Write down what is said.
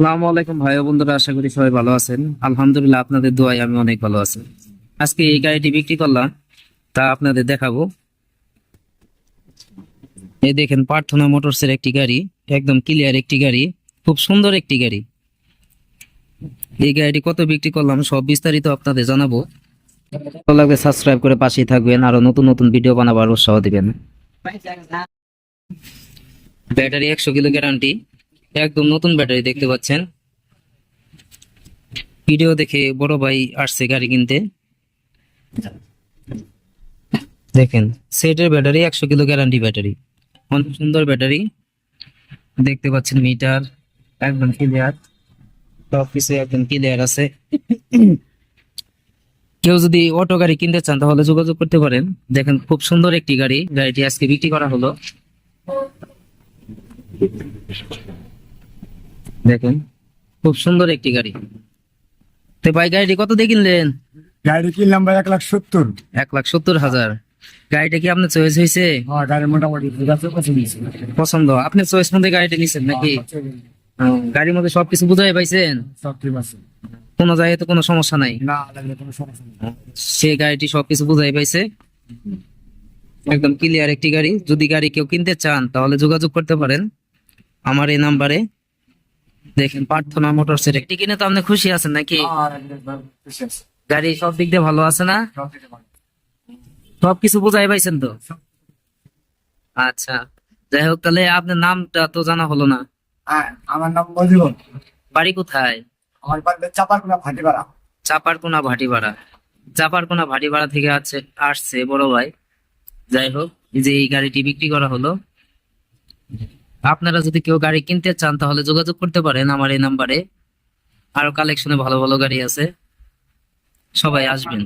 আসসালামু আলাইকুম ভাই বন্ধুরা, আশা করি সবাই ভালো আছেন। আলহামদুলিল্লাহ, আপনাদের দোয়ায় আমি অনেক ভালো আছি। আজকে এই গাড়িটি বিক্রি করলাম, তা আপনাদের দেখাবো। এই দেখেন প্রার্থনা মোটরসের একটি গাড়ি, একদম ক্লিয়ার একটি গাড়ি, খুব সুন্দর একটি গাড়ি। এই গাড়িটি কত বিক্রি করলাম, সব বিস্তারিত আপনাদের জানাব। ভালো লাগবে সাবস্ক্রাইব করে পাশেই থাকবেন, আরও নতুন নতুন ভিডিও বানাবার উৎসাহ দিবেন। ব্যাটারি একশো কিলো গ্যারান্টি একদম নতুন ব্যাটারি দেখতে পাচ্ছেন। ভিডিও দেখে বড় ভাই আসছে গাড়ি কিনতে। দেখেন, সেটের ব্যাটারি, একশো কিলো গ্যারান্টি ব্যাটারি। অনেক সুন্দর ব্যাটারি। দেখতে পাচ্ছেন মিটার, একদম ক্লিয়ার সব কিছু একদম ক্লিয়ার আছে। কেউ যদি অটো গাড়ি কিনতে চান, তাহলে যোগাযোগ করতে পারেন। দেখেন, খুব সুন্দর একটি গাড়ি। গাড়িটি আজকে বিক্রি করা হলো। দেখেন। খুব সুন্দর একটি গাড়ি। তো ভাই গাড়িটি কত দিয়ে কিনলেন? গাড়ি কিনলাম ভাই এক লাখ সত্তর। এক লাখ সত্তর হাজার। গাড়িটা কি আপনার চয়েস হয়েছে? হ্যাঁ আছে পছন্দ আপনি চয়েস মধ্যে গাড়িটা নিছেন নাকি? গাড়ির মধ্যে সবকিছু বুঝাই পাইছেন? কোনো জায়গায় তো কোনো সমস্যা নাই। না লাগলে কোনো সমস্যা নেই। সে গাড়িটি সবকিছু বুঝাই পাইছে। একদম ক্লিয়ার একটি গাড়ি। যদি গাড়ি কেউ কিনতে চান তাহলে যোগাযোগ করতে পারেন। আমার এই নাম্বারে দেখেন প্রার্থনা মোটরসের একটি কিনে তো আপনি খুশি আছেন নাকি? আছে। গাড়ি সব দিক দিয়ে ভালো আছে না? সব। সবকিছু বুঝাই পাইছেন তো? আচ্ছা যাই হোক তাহলে আপনার নামটা তো জানা হলো না। হ্যাঁ আমার নাম মজিব বাড়ি কোথায়? আমার বাড়িতে চাপারকুনা ভাটিপাড়া। চাপারকোনা ভাটিপাড়া। চাপারকোনা ভাটিপাড়া থেকে আছে আসছে বড় ভাই। যাই হোক যে এই গাড়িটি বিক্রি করা হলো আপনারা যদি কেউ গাড়ি কিনতে চান, তাহলে যোগাযোগ করতে পারেন আমার এই নাম্বারে। আরও কালেকশনে ভালো ভালো গাড়ি আছে। সবাই আসবেন।